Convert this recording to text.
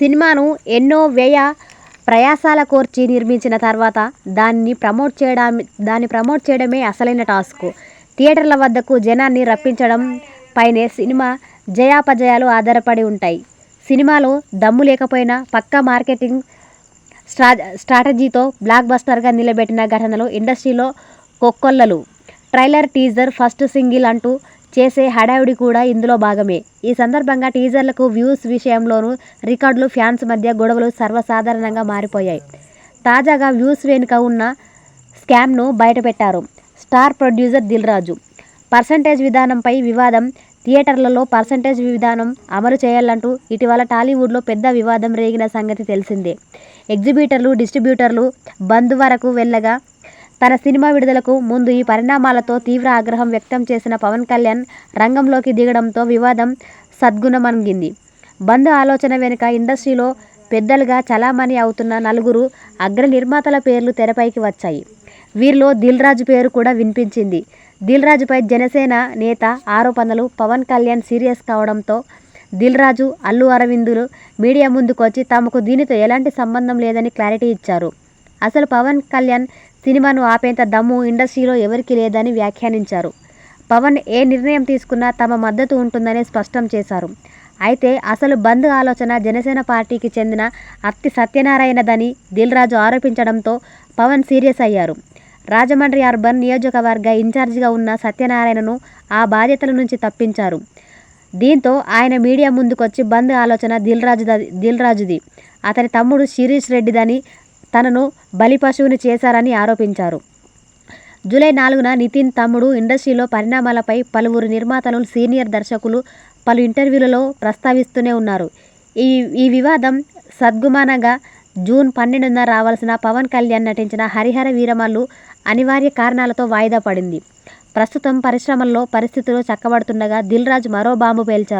సినిమాను ఎన్నో వ్యయ ప్రయాసాల కోర్చి నిర్మించిన తర్వాత దాన్ని ప్రమోట్ చేయడం దాన్ని ప్రమోట్ చేయడమే అసలైన టాస్క్. థియేటర్ల వద్దకు జనాన్ని రప్పించడం పైనే సినిమా జయాపజయాలు ఆధారపడి ఉంటాయి. సినిమాలో దమ్ము లేకపోయినా పక్కా మార్కెటింగ్ స్ట్రా స్ట్రాటజీతో బ్లాక్ బస్టర్గా నిలబెట్టిన ఘటనలు ఇండస్ట్రీలో కొక్కొల్లలు. ట్రైలర్ టీజర్ ఫస్ట్ సింగిల్ అంటూ చేసే హడావిడి కూడా ఇందులో భాగమే. ఈ సందర్భంగా టీజర్లకు వ్యూస్ విషయంలోనూ రికార్డులు ఫ్యాన్స్ మధ్య గొడవలు సర్వసాధారణంగా మారిపోయాయి. తాజాగా వ్యూస్ వెనుక ఉన్న స్కామ్ను బయటపెట్టారు star producer Dil Raju. Percentage విధానంపై వివాదం థియేటర్లలో పర్సంటేజ్ విధానం అమలు చేయాలంటూ ఇటీవల టాలీవుడ్లో పెద్ద వివాదం రేగిన సంగతి తెలిసిందే. ఎగ్జిబిటర్లు డిస్ట్రిబ్యూటర్లు బంద్ వరకు వెళ్ళగా తన సినిమా విడుదలకు ముందు ఈ పరిణామాలతో తీవ్ర ఆగ్రహం వ్యక్తం చేసిన పవన్ కళ్యాణ్ రంగంలోకి దిగడంతో వివాదం సద్గుణమణిగింది బంద్ ఆలోచన వెనుక ఇండస్ట్రీలో పెద్దలుగా చలామణి అవుతున్న నలుగురు అగ్ర నిర్మాతల పేర్లు తెరపైకి వచ్చాయి. వీరిలో దిల్ రాజు పేరు కూడా వినిపించింది. దిల్ రాజుపై జనసేన నేత ఆరోపణలు పవన్ కళ్యాణ్ సీరియస్ కావడంతో దిల్ రాజు అల్లు అరవిందులు మీడియా ముందుకొచ్చి తమకు దీనితో ఎలాంటి సంబంధం లేదని క్లారిటీ ఇచ్చారు. అసలు పవన్ కళ్యాణ్ సినిమాను ఆపేంత దమ్ము ఇండస్ట్రీలో ఎవరికీ లేదని వ్యాఖ్యానించారు. పవన్ ఏ నిర్ణయం తీసుకున్నా తమ మద్దతు ఉంటుందని స్పష్టం చేశారు. అయితే అసలు బంద్ ఆలోచన జనసేన పార్టీకి చెందిన అత్తి సత్యనారాయణదని దిల్ రాజు ఆరోపించడంతో పవన్ సీరియస్ అయ్యారు. రాజమండ్రి అర్బన్ నియోజకవర్గ ఇన్ఛార్జిగా ఉన్న సత్యనారాయణను ఆ బాధ్యతల నుంచి తప్పించారు. దీంతో ఆయన మీడియా ముందుకొచ్చి బంద్ ఆలోచన దిల్ రాజు దిల్ అతని తమ్ముడు శిరీష్ రెడ్డిదని తనను బలిపశువుని చేశారని ఆరోపించారు. జూలై నాలుగున నితిన్ తమ్ముడు ఇండస్ట్రీలో పరిణామాలపై పలువురు నిర్మాతలు సీనియర్ దర్శకులు పలు ఇంటర్వ్యూలలో ప్రస్తావిస్తూనే ఉన్నారు. ఈ ఈ వివాదం సద్గుమానంగా జూన్ పన్నెండున రావాల్సిన పవన్ కళ్యాణ్ నటించిన హరిహర వీరమల్లు అనివార్య కారణాలతో వాయిదా పడింది. ప్రస్తుతం పరిశ్రమల్లో పరిస్థితులు చక్కబడుతుండగా దిల్ రాజు మరో బాంబు పేల్చారు.